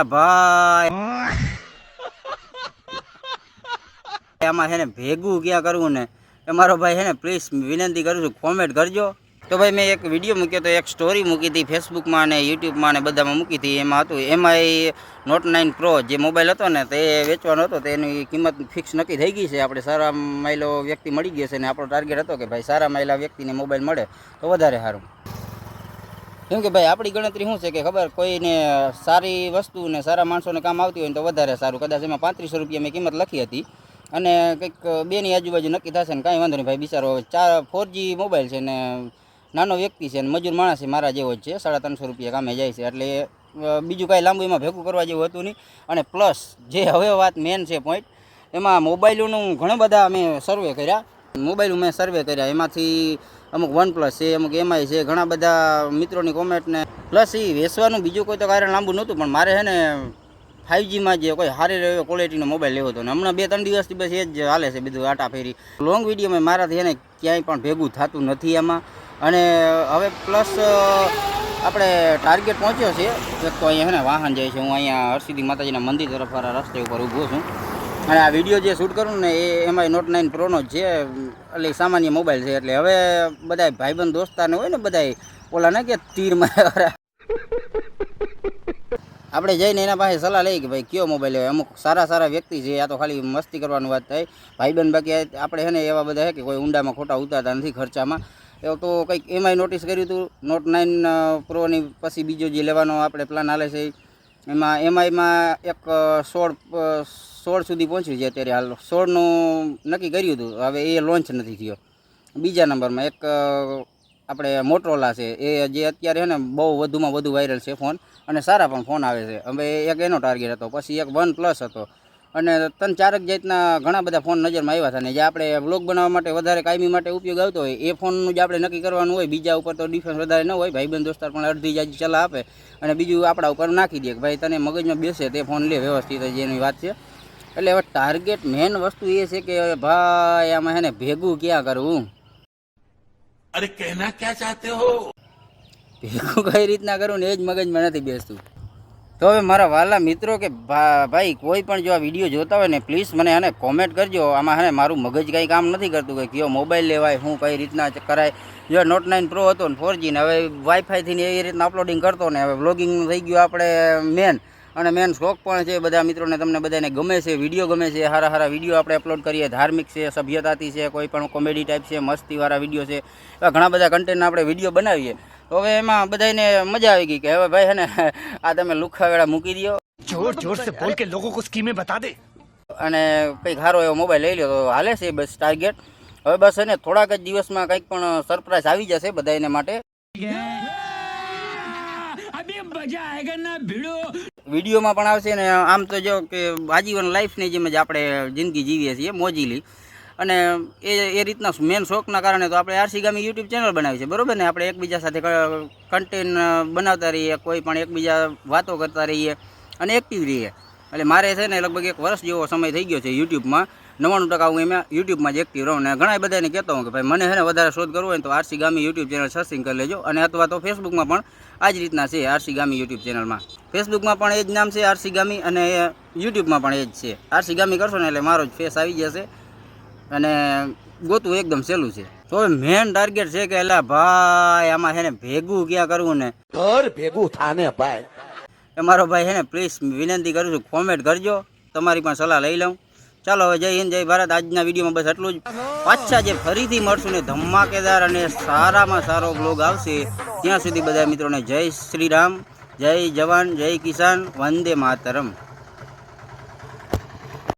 ભાઈ. આમાં છે ને ભેગું ક્યાં કરવું ને? મારો ભાઈ છે ને પ્લીઝ વિનંતી કરું છું કોમેન્ટ કરજો. તો ભાઈ મેં એક વીડિયો મૂક્યો તો, એક સ્ટોરી મૂકી હતી ફેસબુકમાં ને યુટ્યુબમાં ને બધામાં મૂકી હતી. એમાં હતું એમાં નોટ નાઇન પ્રો જે મોબાઈલ હતો ને, તે વેચવાનો હતો તો એની કિંમત ફિક્સ નક્કી થઈ ગઈ છે. આપણે સારા માઇલો વ્યક્તિ મળી ગયો છે ને, આપણો ટાર્ગેટ હતો કે ભાઈ સારા માઇલા વ્યક્તિને મોબાઈલ મળે, તો વધારે સારું. કેમ કે ભાઈ, આપણી ગણતરી શું છે કે ખબર, કોઈને સારી વસ્તુ ને સારા માણસોને કામ આવતી હોય તો વધારે સારું. કદાચ એમાં પાંત્રીસો રૂપિયા મેં કિંમત લખી હતી. અને કંઈક બેની આજુબાજુ નક્કી થશે ને કાંઈ વાંધો નહીં ભાઈ, બિચારો ચાર ફોર મોબાઈલ છે ને નાનો વ્યક્તિ છે ને મજૂર માણસ છે મારા જેવો જ છે, સાડા ત્રણસો રૂપિયા કામે જાય છે. એટલે બીજું કાંઈ લાંબુ એમાં ભેગું કરવા જેવું હતું નહીં. અને પ્લસ જે હવે વાત મેન છે પોઈન્ટ એમાં મોબાઈલોનું ઘણા બધા અમે સર્વે કર્યા. મોબાઈલ મેં સર્વે કર્યા. એમાંથી અમુક વન પ્લસ છે, અમુક એમઆઈ છે, ઘણા બધા મિત્રોની કોમેન્ટને પ્લસ એ વેચવાનું બીજું કોઈ તો કારણ લાંબુ નહોતું, પણ મારે છે ને ફાઇવજીમાં જે કોઈ સારી એવો ક્વોલિટીનો મોબાઈલ લેવો હતો ને. હમણાં બે ત્રણ દિવસથી બસ એ જ હાલે છે બધું આટા ફેરી. લોંગ વિડીયોમાં મારાથી એને ક્યાંય પણ ભેગું થતું નથી એમાં અને હવે પ્લસ આપણે ટાર્ગેટ પહોંચ્યો છે. એક તો અહીંયા ને વાહન જાય છે. હું અહીંયા હરસિદ્ધિ માતાજીના મંદિર તરફ રસ્તે ઉપર ઊભો છું. અને આ વીડિયો જે શૂટ કરું ને એ એમાંય નોટ નાઇન પ્રોનો જ છે. એટલે સામાન્ય મોબાઈલ છે. એટલે હવે બધા ભાઈબંધ દોસ્તારને હોય ને બધા ઓલા ને કે તીર આપણે જઈને એના પાસે સલાહ લઈ કે ભાઈ કયો મોબાઈલ લેવાય અમુક સારા સારા વ્યક્તિ છે, આ તો ખાલી મસ્તી કરવાની વાત થાય. ભાઈબંધ બાકી આપણે છે ને એવા બધા છે કે કોઈ ઊંડામાં ખોટા ઉતારતા નથી ખર્ચામાં. એવું તો કંઈક એમાંય નોટિસ કર્યું હતું નોટ નાઇન પ્રોની પછી બીજો જે લેવાનો આપણે પ્લાન હાલે છે એમાં એમઆઈમાં એક સોળ સોળ સુધી પહોંચ્યું છે અત્યારે હાલ. સોળનું નક્કી કર્યું હતું. હવે એ લોન્ચ નથી થયો. બીજા નંબરમાં એક આપણે મોટરોલા છે. એ જે અત્યારે છે ને બહુ વધુમાં વધુ વાયરલ છે ફોન અને સારા પણ ફોન આવે છે. હવે એક એનો ટાર્ગેટ હતો. પછી એક વન પ્લસ હતો. અને ત્રણ ચારક જાતના ઘણા બધા ફોન નજરમાં આવ્યા હતા ને જે આપણે બ્લોગ બનાવવા માટે વધારે કાયમી માટે ઉપયોગ આવતો હોય એ ફોનનું જે આપણે નક્કી કરવાનું હોય. બીજા ઉપર તો ડિફરન્સ વધારે ન હોય. ભાઈબંધ દોસ્તાર પણ અડધી જાજી સલાહ આપે અને બીજું આપણા ઉપર નાખી દે કે ભાઈ તને મગજમાં બેસે તે ફોન લે વ્યવસ્થિત જેની વાત છે. એટલે હવે ટાર્ગેટ મેન વસ્તુ એ છે કે ભાઈ આમાં હેને ભેગું ક્યાં કરવું? અરે કહેના ક્યાં ચાહતે હો? ભેગું કઈ રીતના કરવું ને એ જ મગજમાં નથી બેસતું. તો હવે મારા વાલા મિત્રો કે ભાઈ, કોઈ પણ જો આ વીડિયો જોતા હોય ને પ્લીઝ મને આને કોમેન્ટ કરજો. આમાં હે મારું મગજ કંઈ કામ નથી કરતું કે કયો મોબાઈલ લેવાય, હું કઈ રીતના કરાય. જો નોટ નાઇન પ્રો હતો ને ફોર ને, હવે વાઈફાઈથી ને એ રીતના અપલોડિંગ કરતો ને, હવે વ્લોગિંગ થઈ ગયું આપણે મેન અને મેન શોખ પણ છે બધા મિત્રોને તમને બધાને ગમે છે વીડિયો ગમે છે સારા સારા વીડિયો આપણે અપલોડ કરીએ ધાર્મિક છે સભ્યતાથી છે કોઈ પણ કોમેડી ટાઈપ છે મસ્તીવાળા વીડિયો છે એવા ઘણા બધા કન્ટેન્ટના આપણે વીડિયો બનાવીએ. તો હવે એમાં બધાને મજા આવી ગઈ કે હવે ભાઈ હે ને આ તમે લુખાવેડા મૂકી દો જોર જોર સે બોલ કે લોકો કો સ્કીમે બતા દે. અને કંઈક સારો એવો મોબાઈલ લઈ લો તો હાલે છે બસ ટાર્ગેટ હવે બસ એને થોડાક જ દિવસમાં કંઈક પણ સરપ્રાઈઝ આવી જશે બધા માટે. મજા આવેગા ના ભીડો. વિડીયોમાં પણ આવશે ને આમ તો જો કે આજીવન લાઈફની જેમ જ આપણે જિંદગી જીવીએ છીએ, મોજીલી. અને એ એ રીતના મેન શોખના કારણે તો આપણે આરસી ગામી યુટ્યુબ ચેનલ બનાવી છે, બરોબર ને? આપણે એકબીજા સાથે કન્ટેન્ટ બનાવતા રહીએ, કોઈ પણ એકબીજા વાતો કરતા રહીએ અને એક્ટિવ રહીએ. એટલે મારે છે ને લગભગ એક વર્ષ જેવો સમય થઈ ગયો છે યુટ્યુબમાં નવ્વાણું ટકા હું એમાં યુટ્યુબમાં જ એક્ટિવ રહું અને ઘણા બધાને કહેતો હું કે ભાઈ મને હેને વધારે શોધ કરવો હોય તો RC Gami YouTube channel searching કરી લેજો. અને અથવા તો ફેસબુકમાં પણ આ જ રીતના છે આરસી ગામી યુટ્યુબ ચેનલમાં ફેસબુકમાં પણ એ જ નામ છે આરસી ગામી અને યુટ્યુબમાં પણ એ જ છે. આરસી ગામી કરશો ને એટલે મારો જ ફેસ આવી જશે. અને ગોતું એકદમ સહેલું છે. તો હવે મેન ટાર્ગેટ છે કે એલા ભાઈ આમાં હેને ભેગું ક્યાં કરવું ને? ઘર ભેગું થાને ભાઈ. મારો ભાઈ હેને પ્લીઝ વિનંતી કરું છું કોમેન્ટ કરજો. તમારી પણ સલાહ લઈ લઉં. ચાલો હવે જય હિન્દ, જય ભારત. આજના વિડીયોમાં બસ એટલું જ. પાછા જે ફરીથી મળશું ને ધમાકેદાર અને સારામાં સારો બ્લોગ આવશે. ત્યાં સુધી બધા મિત્રોને જય શ્રી રામ, જય જવાન, જય કિસાન, વંદે માતરમ.